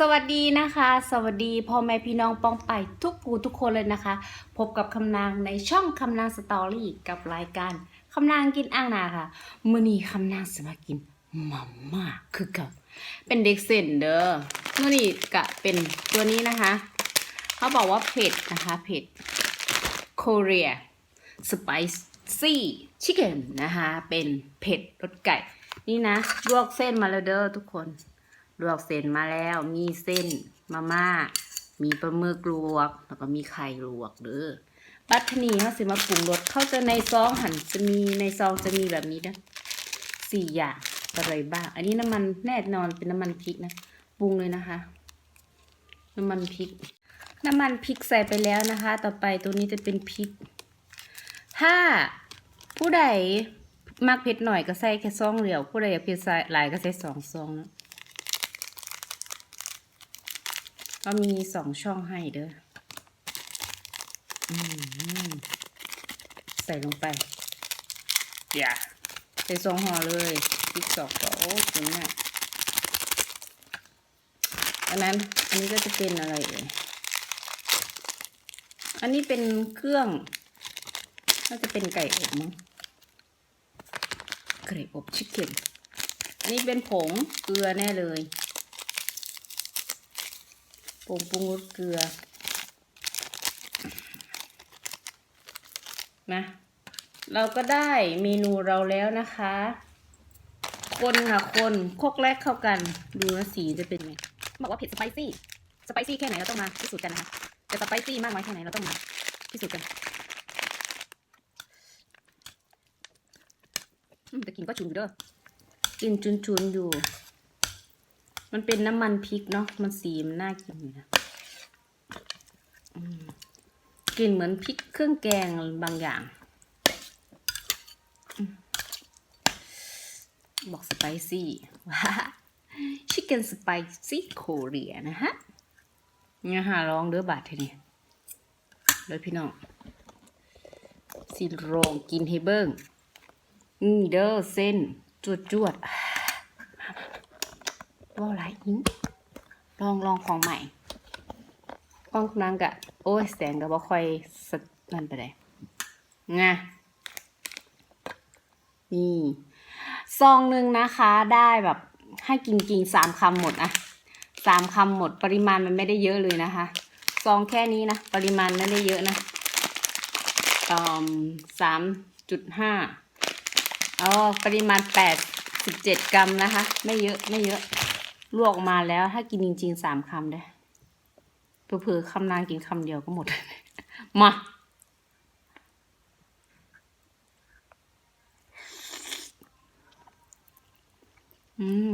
สวัสดีนะคะ สวัสดีพ่อแม่พี่น้องป้องไปทุกผู้ทุกคนเลยนะคะ พบกับคำนางในช่องคำนางสตอรี่กับรายการคำนางกินอ่างนาค่ะมื้อนี้คำนางสมากินมาม่าคือกับเป็นเด็กเส้นเด้อมื้อนี้กะเป็นตัวนี้นะคะ เขาบอกว่าเผ็ดนะคะเผ็ด Korea Spicy Chicken นะคะ เป็นเผ็ดรสไก่ นี่นะลวกเส้นมาแล้วเด้อทุกคน ลวกเส้นมาแล้ว มีเส้นมาม่า มีปลาหมึกลวก แล้วก็มีไข่ลวกเด้อบัตทนีเขาสิมาปรุงรสเข้าจะในซองหันจะมีในซองจะมีแบบนี้นะสี่อย่างอะไรบ้าง อันนี้น้ำมันแน่นอนเป็นน้ำมันพริกนะปรุงเลยนะคะ น้ำมันพริก น้ำมันพริกใส่ไปแล้วนะคะ ต่อไปตัวนี้จะเป็นพริก ถ้าผู้ใดมักเผ็ดหน่อยก็ใส่แค่ซองเดียว ผู้ใดอยากเผ็ดใส่หลายก็ใส่สองซองนะ ก็มีสองช่องให้เด้ออืมใส่ลงไปอย่าใส่สองห่อเลยพริกสองห่อโอ้ถึงเนี่ยอันนั้น อันนี้ก็จะเป็นอะไรเอ่ยอันนี้เป็นเครื่องน่าจะเป็นไก่อบมั้งไก่อบชิคเก้นอันนี้เป็นผงเกลือแน่เลย ผงปรุงรสเกลือ นะ เราก็ได้เมนูเราแล้วนะคะ คนค่ะคนโคกแรกเข้ากัน ดูนะสีจะเป็นไง บอกว่าเผ็ดสไปซี่ สไปซี่แค่ไหนเราต้องมาพิสูจน์กันนะคะจะสไปซี่มากน้อยแค่ไหนเราต้องมาพิสูจน์กันแต่กินก็ฉุนอยู่เด้อกินชุนๆอยู่ มันเป็นน้ำมันพริกเนาะ มันสีมันน่ากินอยู่นะกลิ่นเหมือนพริกเครื่องแกงบางอย่างอบอกสไปซี่ว้าชิคเก้นสไปซี่โคเรียนะฮะเนี่ยหาลองเด้อบาททีนี้เลยพี่น้องสิลองกินให้เบิ้งนี่เด้อเส้นจวดจวด ว่าไรอิงลองลองของใหม่กล้องนางกะ โอ้ยแสงก็บ่ค่อยสดนั่นไปเลยไงนี่ซองหนึ่งนะคะได้แบบให้กินกินสามคำหมดอะสามคำหมดปริมาณมันไม่ได้เยอะเลยนะคะ ซองแค่นี้นะปริมาณไม่ได้เยอะนะสามจุดห้าอ๋อปริมาณแปดสิบเจ็ดกรัมนะคะ ไม่เยอะไม่เยอะ ลวกออกมาแล้วถ้ากินจริงๆสามคำได้เผื่อคำนานกินคำเดียวก็หมด มาอืม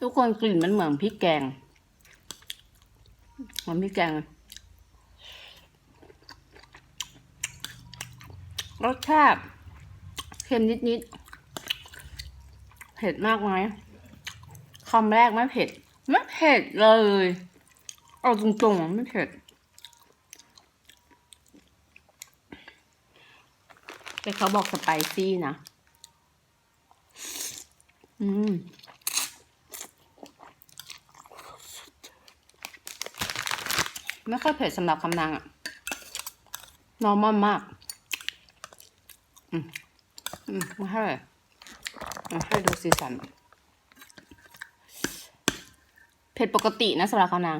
ทุกคนกลิ่นมันเหมือนพริกแกงเหมือนพริกแกงรสชาติ เค็มนิดๆเผ็ดมากไหมคำแรกไม่เผ็ด ไม่เผ็ดเลย เอาตรงๆไม่เผ็ด แต่เขาบอกสไปซี่นะ อืมไม่ค่อยเผ็ดสำหรับคำนางอะนอร์มอลมาก อืม อืมไม่ให้ไม่ให้ดูสีสัน เผ็ดปกตินะสำหรับคำนาง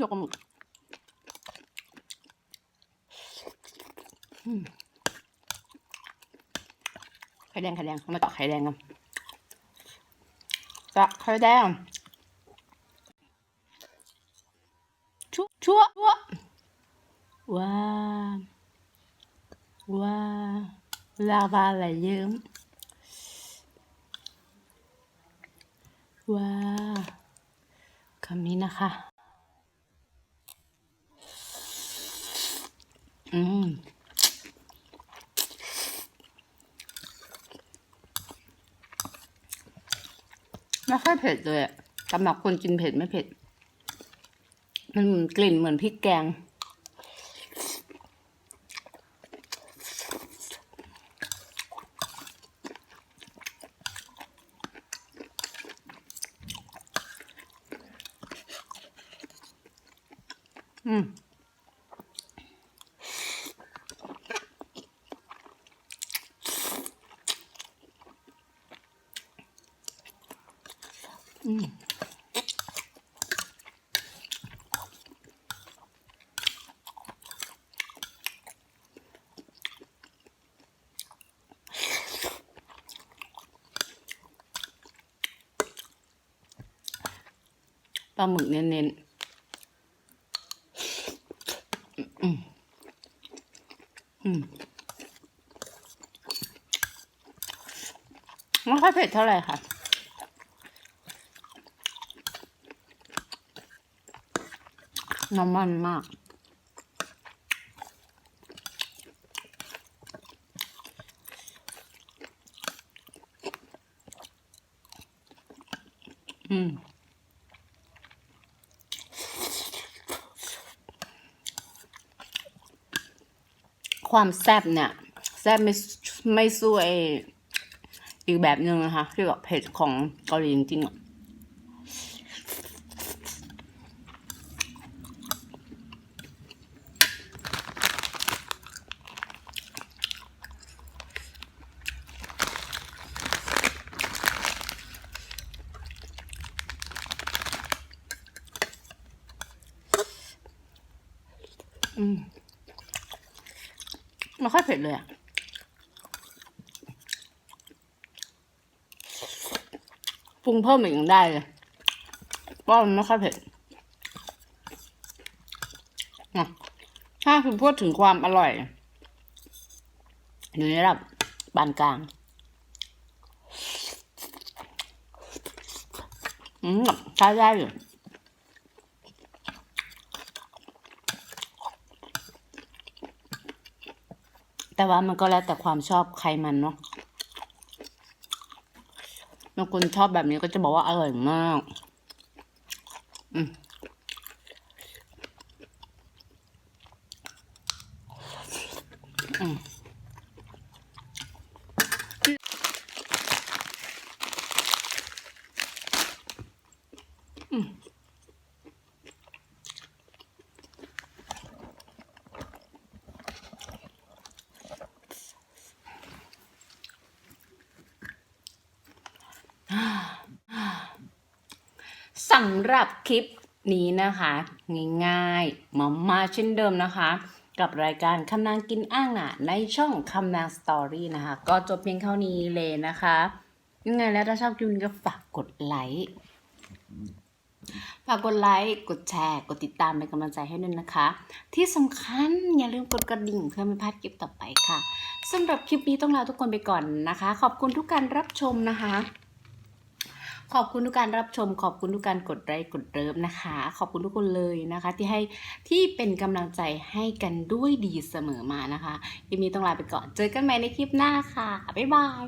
ยกกระหมึกอืมไข่แดงไข่แดงมาต่อไข่แดงกันจะไข่แดงชั่วชั่วชั่ว ว้าวว้าลาวาไหลเยิ้มว้าวคำนี้นะคะ อืมไม่ค่อยเผ็ดเลยสำหรับคนกินเผ็ดไม่เผ็ด มันกลิ่นเหมือนพริกแกง อืมอืมปลาหมึกเน้นๆอืมอืม ไม่ค่อยเผ็ดเท่าไหร่ค่ะ น้ำมันมาก อืม ความแซ่บเนี่ยแซ่บไม่ไม่สู้ไออีกแบบหนึ่งนะคะที่แบบเผ็ดของเกาหลีจริงๆอะ ค่อยเผ็ดเลยอะปรุงเพิ่มอีกยังได้เลยเพราะมันไม่ค่อยเผ็ดนะถ้าคือพูดถึงความอร่อย อยู่ในระดับปานกลาง อืมใช้ได้อยู่ แต่ว่ามันก็แล้วแต่ความชอบใครมันเนาะบางคนชอบแบบนี้ก็จะบอกว่าอร่อยมาก อืมอืมำหรับคลิปนี้นะคะ ง่ายๆมามาเช่นเดิมนะคะ กับรายการคำนางกินอ้างหนาในช่องคำนางสตอรี่นะคะ ก็จบเพียงเท่านี้เลยนะคะ ยังไงแล้วถ้าชอบคลิปนี้ก็ฝากกดไลค์ฝากกดไลค์กดแชร์ กดติดตามเป็นกำลังใจให้ด้วยนะคะ ที่สำคัญอย่าลืมกดกระดิ่งเพื่อไม่พลาดคลิปต่อไปค่ะสำหรับคลิปนี้ต้องลาทุกคนไปก่อนนะคะ ขอบคุณทุกการรับชมนะคะ ขอบคุณทุกการรับชม ขอบคุณทุกการกดไลค์กดเริฟนะคะ ขอบคุณทุกคนเลยนะคะ ที่ให้ที่เป็นกำลังใจให้กันด้วยดีเสมอมานะคะยินดีต้องลาไปก่อน เจอกันใหม่ในคลิปหน้าค่ะ บ๊ายบาย